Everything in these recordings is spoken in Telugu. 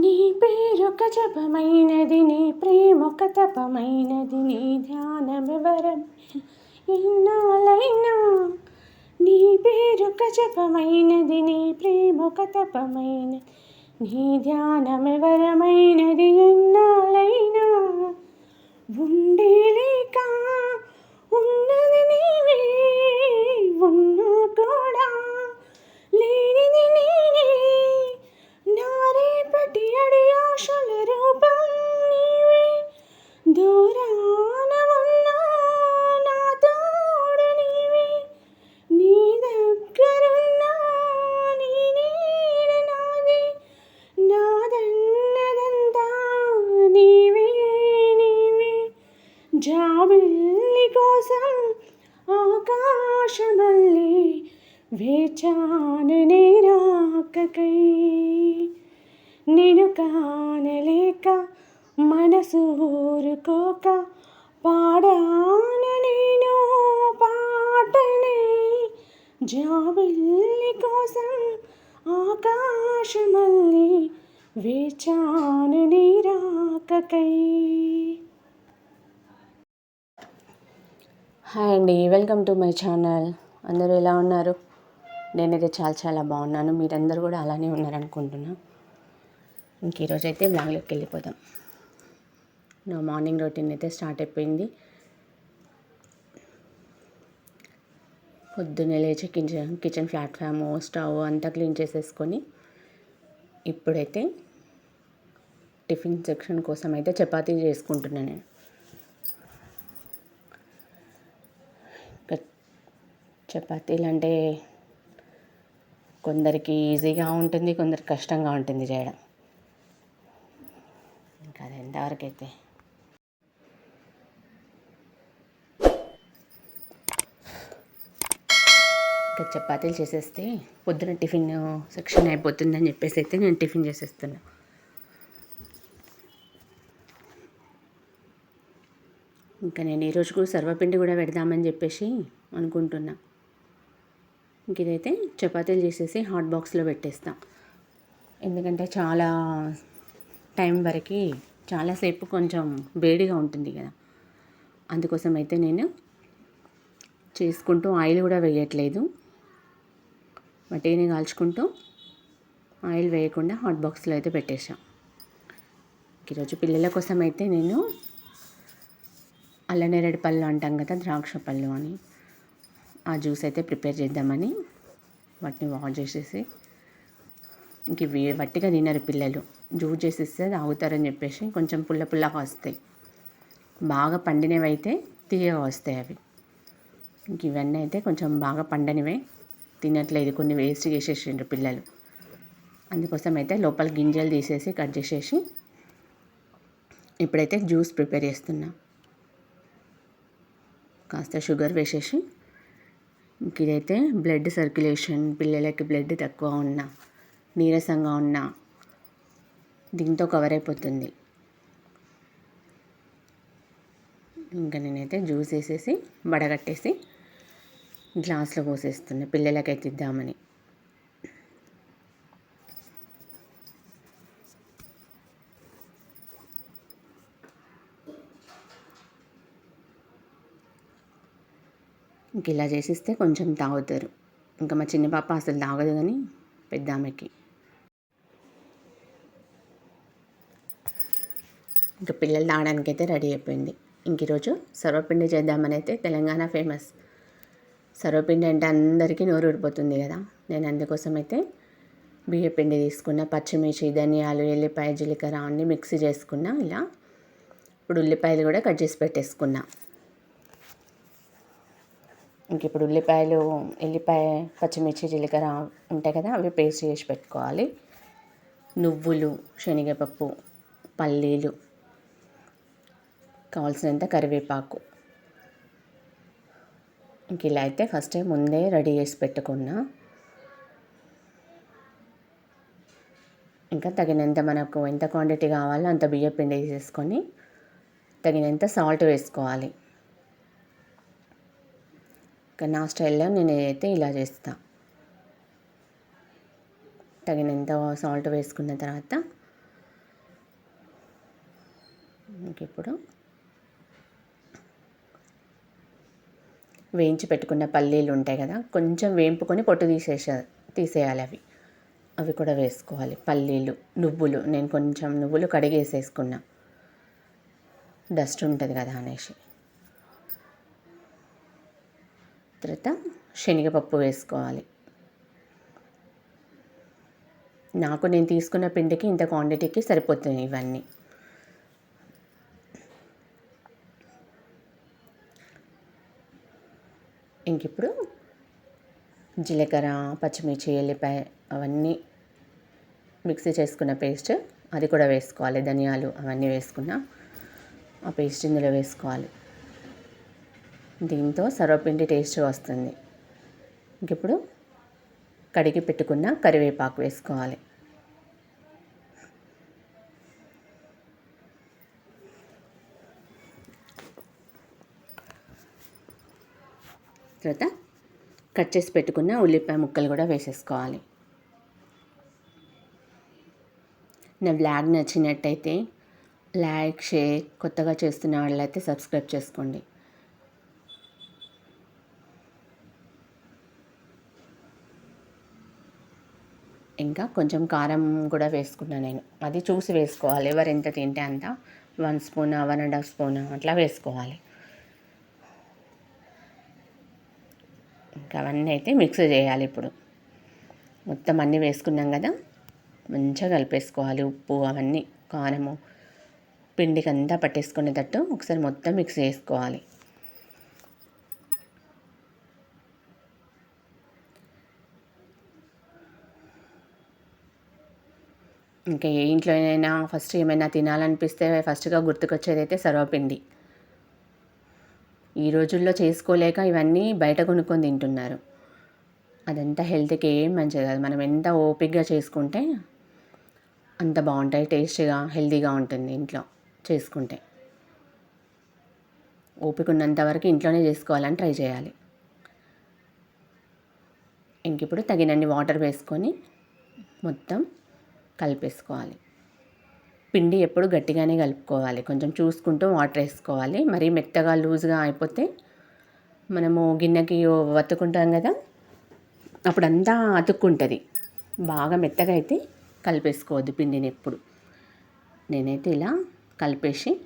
నీ పేరొక జపమైనది నీ ప్రేమొక తపమైనది నీ ధ్యానమెవరం? ఇన్నాళ్ళైనా నీ పేరొక జపమైనది నీ ప్రేమొక తపమైనది నీ ధ్యానమెవరమైనది? ఎన్నాళ్ళైనా కాను నేరాకకై నేను కానలేక మనసు ఊరుకోక పాడాను నేను పాటనే జాబిల్లి కోసం ఆకాశమల్లి వేచాను నీరాకకై. హాయ్ అండి వెల్కమ్ టు మై ఛానల్. అందరూ ఎలా ఉన్నారు? నేనైతే చాలా చాలా బాగున్నాను. మీరందరూ కూడా అలానే ఉన్నారనుకుంటున్నా. ఇంక ఈరోజు అయితే బ్లాగ్లోకి వెళ్ళిపోదాం. నా మార్నింగ్ రొటీన్ అయితే స్టార్ట్ అయిపోయింది. పొద్దున్నే లేచి కిచెన్ కిచెన్ ప్లాట్ఫామ్ స్టవ్ అంతా క్లీన్ చేసేసుకొని ఇప్పుడైతే టిఫిన్ సెక్షన్ కోసం అయితే చపాతీ చేసుకుంటున్నాను నేను. చపాతీలు అంటే కొందరికి ఈజీగా ఉంటుంది కొందరికి కష్టంగా ఉంటుంది చేయడం. ఇంకా అది ఎంతవరకు అయితే ఇంకా చపాతీలు చేసేస్తే పొద్దున టిఫిన్ సెక్షన్ అయిపోతుందని చెప్పేసి అయితే నేను టిఫిన్ చేసేస్తున్నా. ఇంకా నేను ఈరోజు కూడా సర్వపిండి కూడా పెడదామని చెప్పేసి అనుకుంటున్నా. ఇంక ఇదైతే చపాతీలు చేసేసి హాట్ బాక్స్లో పెట్టేస్తా. ఎందుకంటే చాలా టైం వరకు చాలాసేపు కొంచెం వేడిగా ఉంటుంది కదా. అందుకోసం అయితే నేను చేసుకుంటూ ఆయిల్ కూడా వేయట్లేదు. మట్టిని కాల్చుకుంటూ ఆయిల్ వేయకుండా హాట్ బాక్స్లో అయితే పెట్టేశాం ఈరోజు పిల్లల కోసం అయితే నేను అల్లనేరేడు పళ్ళు అంటాం కదా ద్రాక్ష పళ్ళు అని. ఆ జ్యూస్ అయితే ప్రిపేర్ చేద్దామని వాటిని వాష్ చేసేసి ఇంక ఇవి వట్టిగా తినరు పిల్లలు. జ్యూస్ చేసిస్తే తాగుతారని చెప్పేసి కొంచెం పుల్ల పుల్లగా వస్తాయి. బాగా పండినవి అయితే తీయగా వస్తాయి అవి. ఇంక ఇవన్నీ అయితే కొంచెం బాగా పండనివే. తినట్లేదు కొన్ని వేస్ట్ చేసేసిండ్రు పిల్లలు. అందుకోసం అయితే లోపల గింజలు తీసేసి కట్ చేసేసి ఇప్పుడైతే జ్యూస్ ప్రిపేర్ చేస్తున్నా. కాస్త షుగర్ వేసేసి ఇదైతే బ్లడ్ సర్క్యులేషన్ పిల్లలకి బ్లడ్ తక్కువ ఉన్నా నీరసంగా ఉన్నా దీంతో కవర్ అయిపోతుంది. ఇంకా నేనైతే జ్యూస్ వేసేసి వడగట్టేసి గ్లాస్లో పోసేస్తున్నా. పిల్లలకైతే ఇద్దామని. ఇంక ఇలా చేసిస్తే కొంచెం తాగుతారు. ఇంకా మా చిన్న పాప అసలు తాగదు కానీ పెద్ద ఆమెకి ఇంకా పిల్లలు తాగడానికి అయితే రెడీ అయిపోయింది. ఇంక ఈరోజు సర్వపిండి చేద్దామని అయితే తెలంగాణ ఫేమస్. సర్వపిండి అంటే అందరికీ నోరు ఊడిపోతుంది కదా. నేను అందుకోసం అయితే బియ్యపిండి తీసుకున్న పచ్చిమిర్చి ధనియాలు ఎల్లిపాయ జీలకర్ర అన్నీ మిక్సీ చేసుకున్నా ఇలా ఇప్పుడు ఉల్లిపాయలు కూడా కట్ చేసి పెట్టేసుకున్నా. ఇంక ఇప్పుడు ఉల్లిపాయలు ఎల్లిపాయ పచ్చిమిర్చి జీలకర్ర ఉంటాయి కదా అవి పేస్ట్ చేసి పెట్టుకోవాలి. నువ్వులు శనగపప్పు పల్లీలు కావాల్సినంత కరివేపాకు. ఇంక ఇలా అయితే ఫస్ట్ ముందే రెడీ చేసి పెట్టుకున్నా. ఇంకా తగినంత మనకు ఎంత క్వాంటిటీ కావాలో అంత బియ్యం పిండి వేసేసుకొని తగినంత సాల్ట్ వేసుకోవాలి. ఇంకా నా స్టైల్లో నేను అయితే ఇలా చేస్తా. తగినంత సాల్ట్ వేసుకున్న తర్వాత ఇప్పుడు వేయించి పెట్టుకున్న పల్లీలు ఉంటాయి కదా కొంచెం వేంపుకొని పొట్టు తీసేసా తీసేయాలి అవి. అవి కూడా వేసుకోవాలి. పల్లీలు నువ్వులు నేను కొంచెం నువ్వులు కడిగేసేసుకున్నా. డస్ట్ ఉంటుంది కదా అనేసి. తర్వాత శనగపప్పు వేసుకోవాలి. నాకు నేను తీసుకున్న పిండికి ఇంత క్వాంటిటీకి సరిపోతుంది ఇవన్నీ. ఇంక ఇప్పుడు జీలకర్ర పచ్చిమిర్చి ఎల్లిపాయ అవన్నీ మిక్సీ చేసుకున్న పేస్ట్ అది కూడా వేసుకోవాలి. ధనియాలు అవన్నీ వేసుకున్న ఆ పేస్ట్ ఇందులో వేసుకోవాలి. దీంతో సర్వపిండి టేస్ట్ వస్తుంది. ఇంకెప్పుడు కడిగి పెట్టుకున్న కరివేపాకు వేసుకోవాలి. తర్వాత కట్ చేసి పెట్టుకున్న ఉల్లిపాయ ముక్కలు కూడా వేసేసుకోవాలి. నా బ్లాగ్ నచ్చినట్టయితే లైక్ షేర్ కొత్తగా చేస్తున్న వాళ్ళైతే సబ్స్క్రైబ్ చేసుకోండి. ఇంకా కొంచెం కారం కూడా వేసుకున్నాను నేను. అది చూసి వేసుకోవాలి. ఎవరు ఎంత తింటే అంత. One spoon one and half spoon అట్లా వేసుకోవాలి. ఇంకా అవన్నీ అయితే మిక్స్ చేయాలి ఇప్పుడు. మొత్తం అన్నీ వేసుకున్నాం కదా. మంచిగా కలిపేసుకోవాలి ఉప్పు అవన్నీ కారము పిండికి అంతా పట్టేసుకునేటట్టు ఒకసారి మొత్తం మిక్స్ చేసుకోవాలి. ఇంకా ఏ ఇంట్లోనైనా ఫస్ట్ ఏమైనా తినాలనిపిస్తే ఫస్ట్గా గుర్తుకొచ్చేది అయితే సర్వపిండి. ఈ రోజుల్లో చేసుకోలేక ఇవన్నీ బయట కొనుక్కొని తింటున్నారు. అదంతా హెల్త్కి ఏం మంచిది కాదు. మనం ఎంత ఓపిక్గా చేసుకుంటే అంత బాగుంటాయి టేస్టీగా హెల్తీగా ఉంటుంది ఇంట్లో చేసుకుంటే. ఓపిక ఉన్నంత వరకు ఇంట్లోనే చేసుకోవాలని ట్రై చేయాలి. ఇంక ఇప్పుడు తగినన్ని వాటర్ వేసుకొని మొత్తం కలిపేసుకోవాలి. పిండి ఎప్పుడు గట్టిగానే కలుపుకోవాలి. కొంచెం చూసుకుంటూ వాటర్ వేసుకోవాలి. మరీ మెత్తగా లూజ్గా అయిపోతే మనము గిన్నెకి వత్తుకుంటాం కదా అప్పుడంతా అతుక్కుంటుంది. బాగా మెత్తగా అయితే కలిపేసుకోవద్దు పిండిని ఎప్పుడు. నేనైతే ఇలా కలిపేసి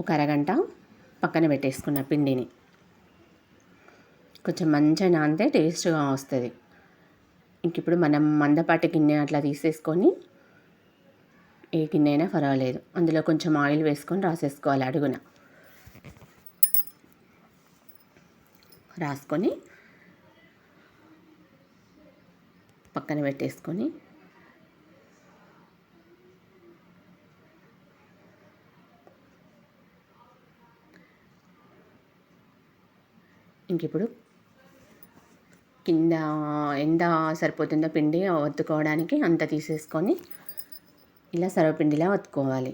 ఒక అరగంట పక్కన పెట్టేసుకున్న పిండిని. కొంచెం మంచిగా నానితే టేస్ట్గా వస్తుంది. ఇంక ఇప్పుడు మనం మందపాటి గిన్నె అట్లా తీసేసుకొని ఏ గిన్నె అయినా పర్వాలేదు. అందులో కొంచెం ఆయిల్ వేసుకొని రాసేసుకోవాలి అడుగున. రాసుకొని పక్కన పెట్టేసుకొని ఇంక ఇప్పుడు కింద ఎంత సరిపోతుందో పిండి ఒత్తుకోవడానికి అంత తీసేసుకొని ఇలా సర్వపిండిలా ఒత్తుకోవాలి.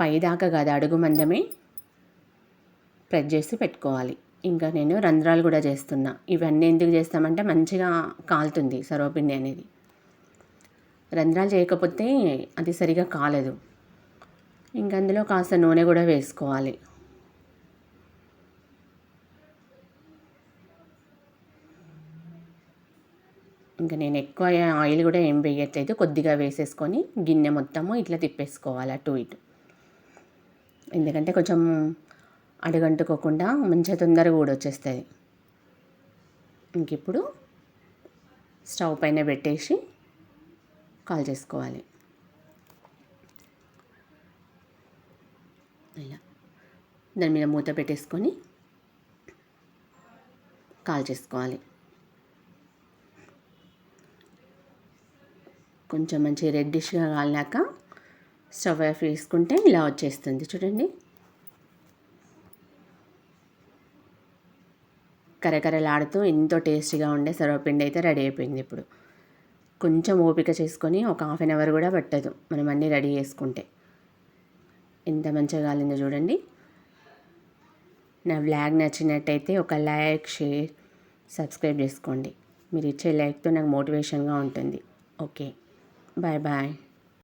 పైదాకా కాదు అడుగు మందమే ప్రెస్ చేసి పెట్టుకోవాలి. ఇంకా నేను రంధ్రాలు కూడా చేస్తున్నా. ఇవన్నీ ఎందుకు చేస్తామంటే మంచిగా కాలుతుంది సర్వపిండి అనేది. రంధ్రాలు చేయకపోతే అది సరిగా కాలేదు. ఇంక అందులో కాస్త నూనె కూడా వేసుకోవాలి. ఇంకా నేను ఎక్కువ ఆయిల్ కూడా ఏం వేయట్లేదు. కొద్దిగా వేసేసుకొని గిన్నె మొత్తము ఇట్లా తిప్పేసుకోవాలి అటు ఇటు. ఎందుకంటే కొంచెం అడుగంటుకోకుండా మంచిగా తొందరగా కూడా వచ్చేస్తుంది. ఇంక ఇప్పుడు స్టవ్ పైన పెట్టేసి కాల్ చేసుకోవాలి. ఇలా. దాని మీద మూత పెట్టేసుకొని కాల్ చేసుకోవాలి. కొంచెం మంచి రెడ్డిష్గా కాలినాక స్టవ్ ఆఫ్ వేసుకుంటే ఇలా వచ్చేస్తుంది. చూడండి. కరకరలాడుతూ ఎంతో టేస్టీగా ఉండే సర్వపిండి అయితే రెడీ అయిపోయింది ఇప్పుడు. కొంచెం ఓపిక చేసుకొని ఒక హాఫ్ అన్ అవర్ కూడా పట్టదు మనం అన్నీ రెడీ చేసుకుంటే. ఎంత మంచిగా కాలిందో చూడండి. నా బ్లాగ్ నచ్చినట్టయితే ఒక లైక్ షేర్ సబ్స్క్రైబ్ చేసుకోండి. మీరు ఇచ్చే లైక్తో నాకు మోటివేషన్గా ఉంటుంది. ఓకే. Bye bye.